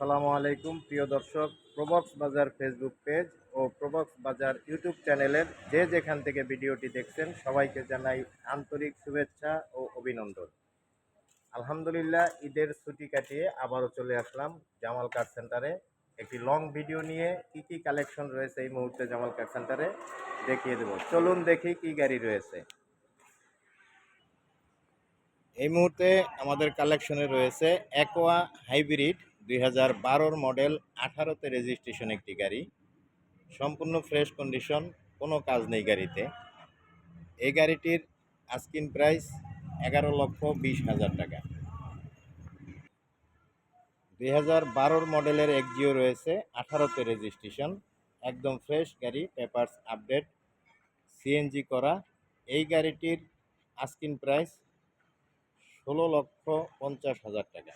আসসালামু আলাইকুম, প্রিয় দর্শক। প্রবক্স বাজার ফেসবুক পেজ ও প্রবক্স বাজার ইউটিউব চ্যানেলের যে যেখান থেকে ভিডিওটি দেখছেন, সবাইকে জানাই আন্তরিক শুভেচ্ছা ও অভিনন্দন। আলহামদুলিল্লাহ, ঈদের ছুটি কাটিয়ে আবারও চলে আসলাম জামাল কার সেন্টারে একটি লং ভিডিও নিয়ে কি কি কালেকশন রয়েছে এই মুহূর্তে জামাল কার সেন্টারে দেখিয়ে দেব। চলুন দেখি কি গাড়ি রয়েছে। এই মুহূর্তে আমাদের কালেকশনে রয়েছে অ্যাকোয়া হাইব্রিড দুই হাজার বারোর মডেল আঠারোতে রেজিস্ট্রেশন একটি গাড়ি। সম্পূর্ণ ফ্রেশ কন্ডিশন, কোনো কাজ নেই গাড়িতে। এই গাড়িটির আস্কিন প্রাইস এগারো লক্ষ বিশ হাজার টাকা। দুই হাজার বারোর মডেলের একজিও রয়েছে, আঠারোতে রেজিস্ট্রেশন। একদম ফ্রেশ গাড়ি, পেপারস আপডেট, সিএনজি করা। এই গাড়িটির আস্কিন প্রাইস ষোলো লক্ষ পঞ্চাশ হাজার টাকা।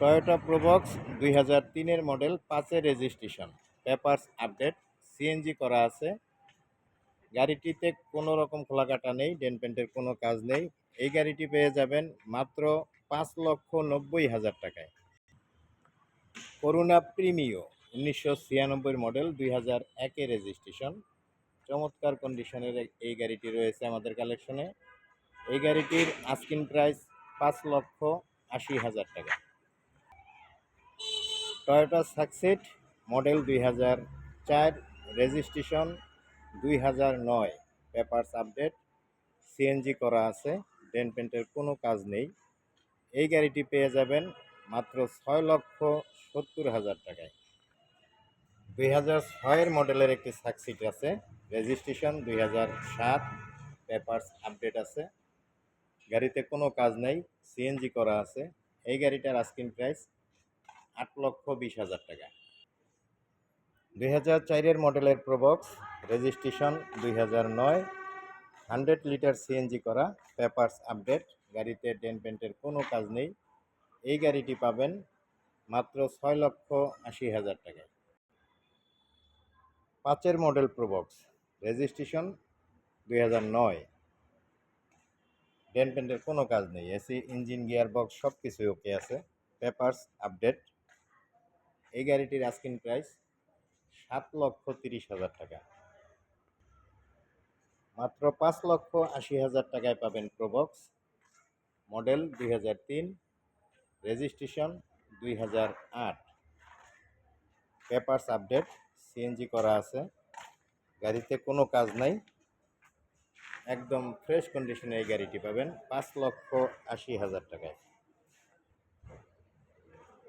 টয়োটা প্রোবক্স দুই হাজার তিনের মডেল পাঁচের রেজিস্ট্রেশন পেপারস আপডেট সিএনজি করা আছে। গাড়িটিতে কোনো রকম খোলাকাটা নেই ডেন পেন্টের কোনো কাজ নেই। এই গাড়িটি পেয়ে যাবেন মাত্র পাঁচ লক্ষ নব্বই হাজার টাকায়। করুণা প্রিমিও উনিশশো ছিয়ানব্বই মডেল দুই হাজার একে রেজিস্ট্রেশন চমৎকার কন্ডিশনের এই গাড়িটি রয়েছে আমাদের কালেকশনে এই গাড়িটির আস্কিন প্রাইস পাঁচ লক্ষ আশি হাজার টাকা। টয়োটা সাকসেট মডেল দুই হাজার চার রেজিস্ট্রেশন দুই হাজার নয়। পেপারস আপডেট সিএনজি করা আছে ডেন পেন্টের কোনো কাজ নেই। এই গাড়িটি পেয়ে যাবেন মাত্র ছয় লক্ষ সত্তর হাজার টাকায়। দুই হাজার ছয়ের মডেলের একটি সাকসিট আছে রেজিস্ট্রেশন দুই হাজার সাত পেপারস আপডেট আছে। গাড়িতে কোনো কাজ নেই সিএনজি করা আছে। এই গাড়িটার আস্কিং প্রাইস আট লক্ষ বিশ হাজার টাকা। দুই হাজার চারের মডেলের প্রবক্স, রেজিস্ট্রেশন দুই হাজার নয়, হান্ড্রেড লিটার সিএনজি করা, পেপারস আপডেট, গাড়িতে ডেন পেন্টের কোনো কাজ নেই। এই গাড়িটি পাবেন মাত্র ছয় লক্ষ আশি হাজার টাকায় পাঁচের মডেল প্রবক্স, রেজিস্ট্রেশন দুই হাজার নয়, ডেন পেন্টের কোনো কাজ নেই। এসি, ইঞ্জিন গিয়ার বক্স সব কিছুই ওকে আছে। পেপারস আপডেট এই গাড়িটির আস্কিন প্রাইস সাত লক্ষ তিরিশ হাজার টাকা। মাত্র পাঁচ লক্ষ আশি হাজার টাকায় পাবেন প্রবক্স মডেল দুই হাজার তিন রেজিস্ট্রেশন দুই হাজার আট। পেপারস আপডেট সিএনজি করা আছে। গাড়িতে কোনো কাজ নাই। একদম ফ্রেশ কন্ডিশনে এই গাড়িটি পাবেন পাঁচ লক্ষ আশি হাজার টাকায়।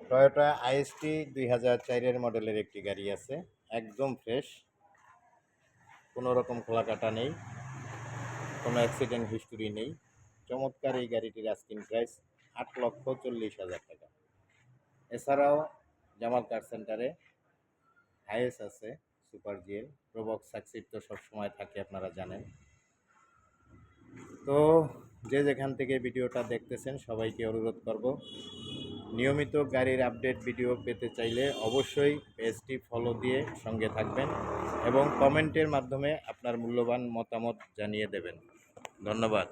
টয়োটা আইএসটি দুই হাজার চারের মডেলের একটি গাড়ি আছে, একদম ফ্রেশ কোনো রকম খোলাকাটা নেই, কোনো অ্যাক্সিডেন্ট হিস্টোরি নেই। চমৎকার এই গাড়িটির আস্কিং প্রাইস আট লক্ষ চল্লিশ হাজার টাকা। এছাড়াও জামাল কার সেন্টারে হাইএস আছে সুপার জিএল প্রবক্স সাকসিড তো সবসময় থাকে, আপনারা জানেন। তো যে যেখান থেকে ভিডিওটা দেখতেছেন, সবাইকে অনুরোধ করব নিয়মিত গাড়ির আপডেট ভিডিও পেতে চাইলে অবশ্যই পেজটি ফলো দিয়ে সঙ্গে থাকবেন এবং কমেন্টের মাধ্যমে আপনার মূল্যবান মতামত জানিয়ে দেবেন। ধন্যবাদ।